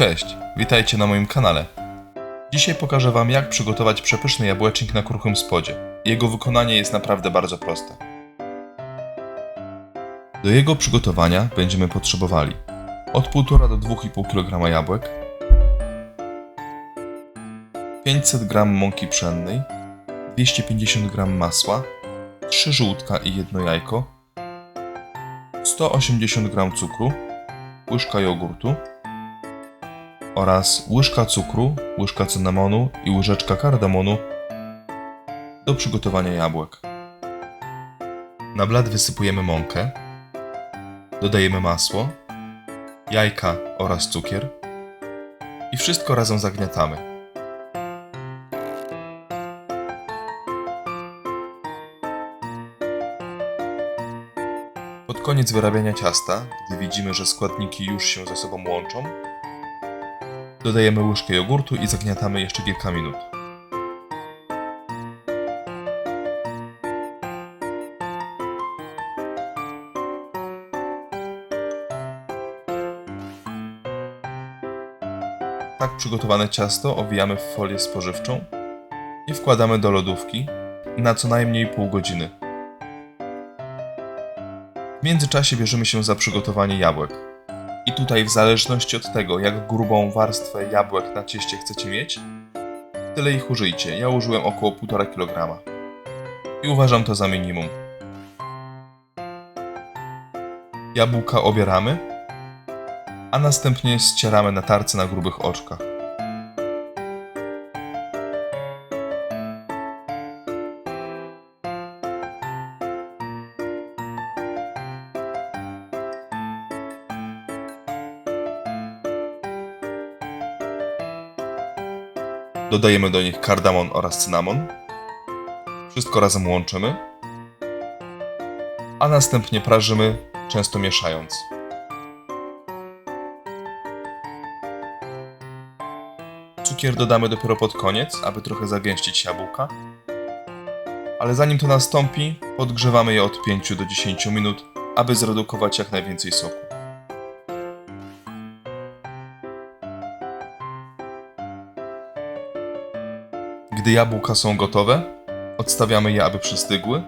Cześć, witajcie na moim kanale. Dzisiaj pokażę Wam jak przygotować przepyszny jabłecznik na kruchym spodzie. Jego wykonanie jest naprawdę bardzo proste. Do jego przygotowania będziemy potrzebowali od 1,5 do 2,5 kg jabłek, 500 g mąki pszennej, 250 g masła, 3 żółtka i jedno jajko, 180 g cukru, łyżka jogurtu oraz łyżka cukru, łyżka cynamonu i łyżeczka kardamonu do przygotowania jabłek. Na blat wysypujemy mąkę, dodajemy masło, jajka oraz cukier i wszystko razem zagniatamy. Pod koniec wyrabiania ciasta, gdy widzimy, że składniki już się ze sobą łączą, dodajemy łyżkę jogurtu i zagniatamy jeszcze kilka minut. Tak przygotowane ciasto owijamy w folię spożywczą i wkładamy do lodówki na co najmniej pół godziny. W międzyczasie bierzemy się za przygotowanie jabłek. I tutaj, w zależności od tego, jak grubą warstwę jabłek na cieście chcecie mieć, tyle ich użyjcie. Ja użyłem około 1,5 kg. I uważam to za minimum. Jabłka obieramy, a następnie ścieramy na tarce na grubych oczkach. Dodajemy do nich kardamon oraz cynamon. Wszystko razem łączymy. A następnie prażymy, często mieszając. Cukier dodamy dopiero pod koniec, aby trochę zagęścić jabłka. Ale zanim to nastąpi, podgrzewamy je od 5 do 10 minut, aby zredukować jak najwięcej soku. Gdy jabłka są gotowe, odstawiamy je, aby przystygły.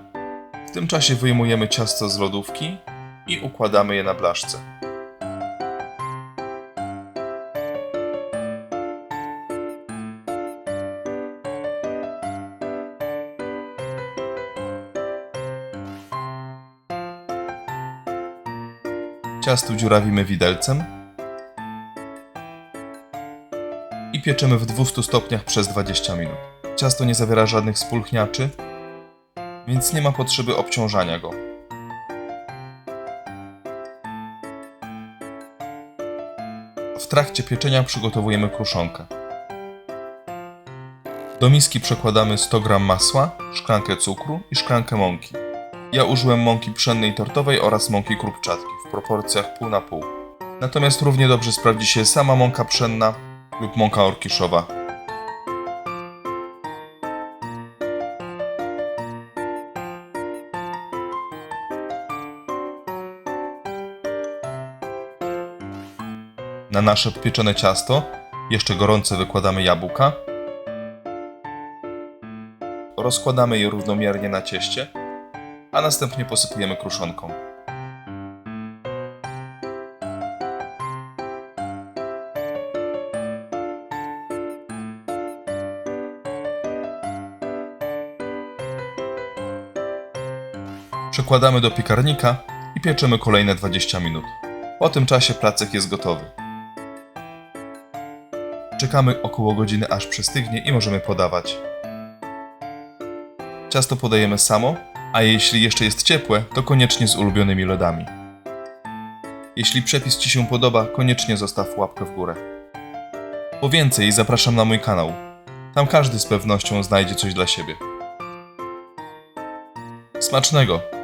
W tym czasie wyjmujemy ciasto z lodówki i układamy je na blaszce. Ciasto dziurawimy widelcem i pieczemy w 200 stopniach przez 20 minut. Ciasto nie zawiera żadnych spulchniaczy, więc nie ma potrzeby obciążania go. W trakcie pieczenia przygotowujemy kruszonkę. Do miski przekładamy 100 g masła, szklankę cukru i szklankę mąki. Ja użyłem mąki pszennej tortowej oraz mąki krupczatki w proporcjach pół na pół. Natomiast równie dobrze sprawdzi się sama mąka pszenna lub mąka orkiszowa. Na nasze pieczone ciasto jeszcze gorące wykładamy jabłka. Rozkładamy je równomiernie na cieście, a następnie posypujemy kruszonką. Przekładamy do piekarnika i pieczemy kolejne 20 minut. Po tym czasie placek jest gotowy. Czekamy około godziny aż przystygnie i możemy podawać. Ciasto podajemy samo, a jeśli jeszcze jest ciepłe, to koniecznie z ulubionymi lodami. Jeśli przepis Ci się podoba, koniecznie zostaw łapkę w górę. Po więcej zapraszam na mój kanał. Tam każdy z pewnością znajdzie coś dla siebie. Smacznego!